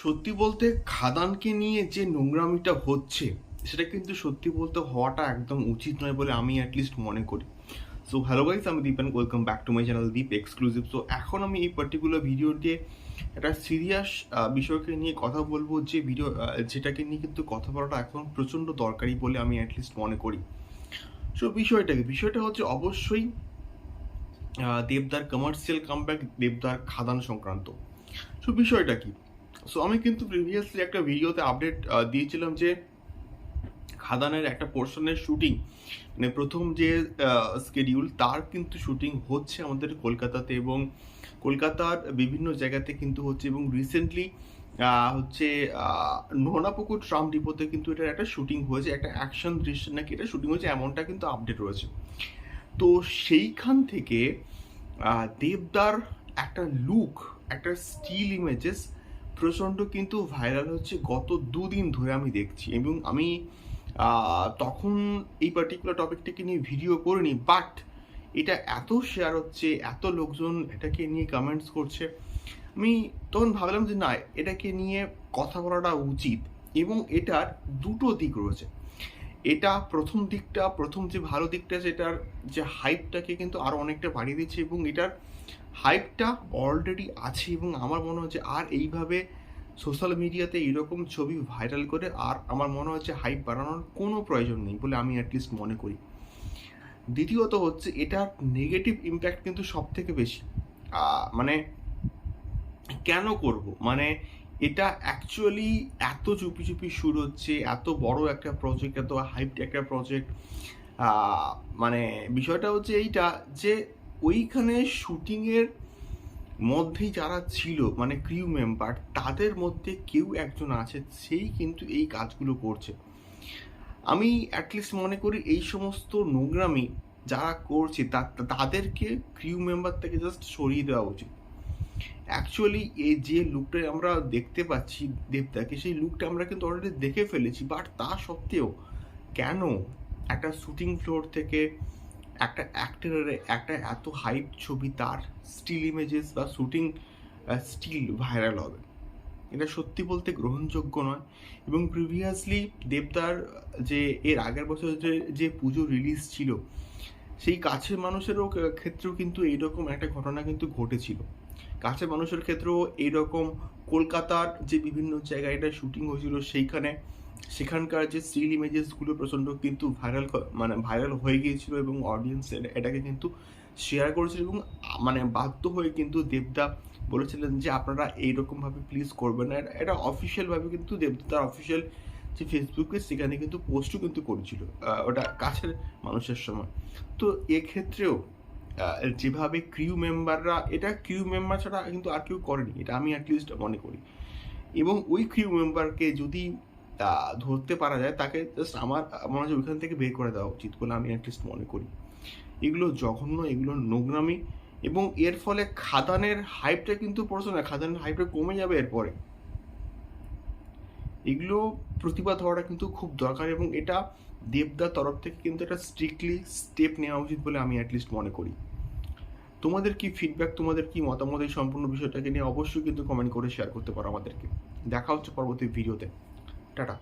সত্যি বলতে খাদানকে নিয়ে যে নোংরামিটা হচ্ছে, সেটা কিন্তু সত্যি বলতে হওয়াটা একদম উচিত নয় বলে আমি অ্যাটলিস্ট মনে করি। সো হ্যালো গাইস আমি Deep and welcome back to my channel Deep exclusive so এখন আমি এই পার্টিকুলার ভিডিও দিয়ে একটা সিরিয়াস বিষয়কে নিয়ে কথা বলব যে ভিডিও যেটাকে নিয়ে কিন্তু কথা বলাটা এখন প্রচণ্ড দরকারি বলে আমি অ্যাটলিস্ট মনে করি। সো বিষয়টাকে, বিষয়টা হচ্ছে অবশ্যই দেবদার কমার্শিয়াল কামব্যাক দেবদার খাদান সংক্রান্ত। সো বিষয়টা কি? সো আমি কিন্তু প্রিভিয়াসলি একটা ভিডিওতে আপডেট দিয়েছিলাম যে খাদানের একটা পোর্শনের শুটিং মানে প্রথম যে স্কেডিউল তার কিন্তু শুটিং হচ্ছে আমাদের কলকাতাতে এবং কলকাতার বিভিন্ন জায়গাতে কিন্তু হচ্ছে এবং রিসেন্টলি হচ্ছে নোনাপুকুর ট্রাম ডিপোতে কিন্তু এটার একটা শুটিং হয়েছে, একটা অ্যাকশন দৃশ্য নাকি এটা শুটিং হয়েছে, এমনটা কিন্তু আপডেট রয়েছে। তো সেইখান থেকে দেবদার একটা লুক একটা স্টিল ইমেজেস প্রচণ্ড কিন্তু ভাইরাল হচ্ছে গত দুদিন ধরে আমি দেখছি এবং আমি তখন এই পার্টিকুলার টপিকটিকে নিয়ে ভিডিও করিনি বাট এটা এত শেয়ার হচ্ছে, এত লোকজন এটাকে নিয়ে কমেন্টস করছে। আমি তখন ভাবলাম যে না, এটাকে নিয়ে কথা বলাটা উচিত এবং এটার দুটো দিক রয়েছে। এটা প্রথম দিকটা, প্রথম যে ভালো দিকটা সেটার যে হাইপটাকে কিন্তু আরও অনেকটা বাড়িয়ে দিচ্ছে এবং এটার হাইপটা অলরেডি আছে এবং আমার মনে হচ্ছে আর এইভাবে সোশ্যাল মিডিয়াতে এরকম ছবি ভাইরাল করে আর আমার মনে হচ্ছে হাইপ বাড়ানোর কোনো প্রয়োজন নেই বলে আমি অ্যাটলিস্ট মনে করি। দ্বিতীয়ত হচ্ছে এটার নেগেটিভ ইম্প্যাক্ট কিন্তু সব থেকে বেশি মানে কেন করব? মানে এটা অ্যাকচুয়ালি এত চুপি চুপি শুরু হচ্ছে, এত বড় একটা প্রজেক্ট এত হাইপ একটা প্রজেক্ট মানে বিষয়টা হচ্ছে এইটা যে ওইখানে শুটিংয়ের মধ্যেই যারা ছিল মানে ক্রিউ মেম্বার তাদের মধ্যে কেউ একজন আছে, সেই কিন্তু এই কাজগুলো করছে। আমি অ্যাটলিস্ট মনে করি এই সমস্ত নোংরামি যারা করছে তাদেরকে ক্রিউ মেম্বার থেকে জাস্ট সরিয়ে দেওয়া উচিত। অ্যাকচুয়ালি এই যে লুকটা আমরা দেখতে পাচ্ছি দেবদাকে সেই লুকটা আমরা কিন্তু অলরেডি দেখে ফেলেছি বাট তা সত্ত্বেও কেন একটা শুটিং ফ্লোর থেকে একটা অ্যাক্টরের একটা এত হাইপ ছবি তার স্টিল ইমেজেস বা শুটিং স্টিল ভাইরাল হবে? এটা সত্যি বলতে গ্রহণযোগ্য নয়। এবং প্রিভিয়াসলি দেবদার যে, এর আগের বছর যে যে পুজো রিলিজ ছিল, সেই কাছের মানুষেরও ক্ষেত্রেও কিন্তু এইরকম একটা ঘটনা কিন্তু ঘটেছিল। কাছের মানুষের ক্ষেত্রেও এইরকম কলকাতার যে বিভিন্ন জায়গায় এটা শুটিং হয়েছিল সেইখানে, সেখানকার যে স্টিল ইমেজেসগুলো প্রচণ্ড কিন্তু ভাইরাল মানে ভাইরাল হয়ে গিয়েছিল এবং অডিয়েন্স এটাকে কিন্তু শেয়ার করেছিল এবং মানে বাধ্য হয়ে কিন্তু দেবদা বলেছিলেন যে আপনারা এইরকমভাবে প্লিজ করবেন না। এটা- অফিসিয়ালভাবে কিন্তু দেবদা, তার অফিসিয়াল যে ফেসবুকে সেখানে কিন্তু পোস্টও কিন্তু করেছিল ওটা কাছের মানুষের সময়। তো এক্ষেত্রেও যেভাবে ক্রিউ মেম্বাররা এটা ক্রিউ মেম্বার ছাড়া কিন্তু আর কেউ করেনি, এটা আমি অ্যাটলিস্ট মনে করি। এবং ওই ক্রিউ মেম্বারকে যদি ধরতে পারা যায়, তাকে জাস্ট আমার, মনে হয় ওইখান থেকে বের করে দেওয়া উচিত বলে আমি অ্যাটলিস্ট মনে করি। এগুলো জঘন্য, এগুলো নোংরামি এবং এর ফলে খাদানের হাইপটা কিন্তু পড়ছে না, খাদানের হাইপটা কমে যাবে এরপরে। এগুলো প্রতিবাদ হওয়াটা কিন্তু খুব দরকার এবং এটা দেবদার তরফ থেকে কিন্তু একটা স্ট্রিক্টলি স্টেপ নেওয়া উচিত বলে আমি অ্যাটলিস্ট মনে করি। তোমাদের কি ফিডব্যাক তোমাদের কি মতামত এই সম্পূর্ণ বিষয়টাকে নিয়ে অবশ্যই কিন্তু কমেন্ট করে শেয়ার করতে পারো আমাদেরকে। দেখা হচ্ছে পরবর্তী ভিডিওতে টাটা।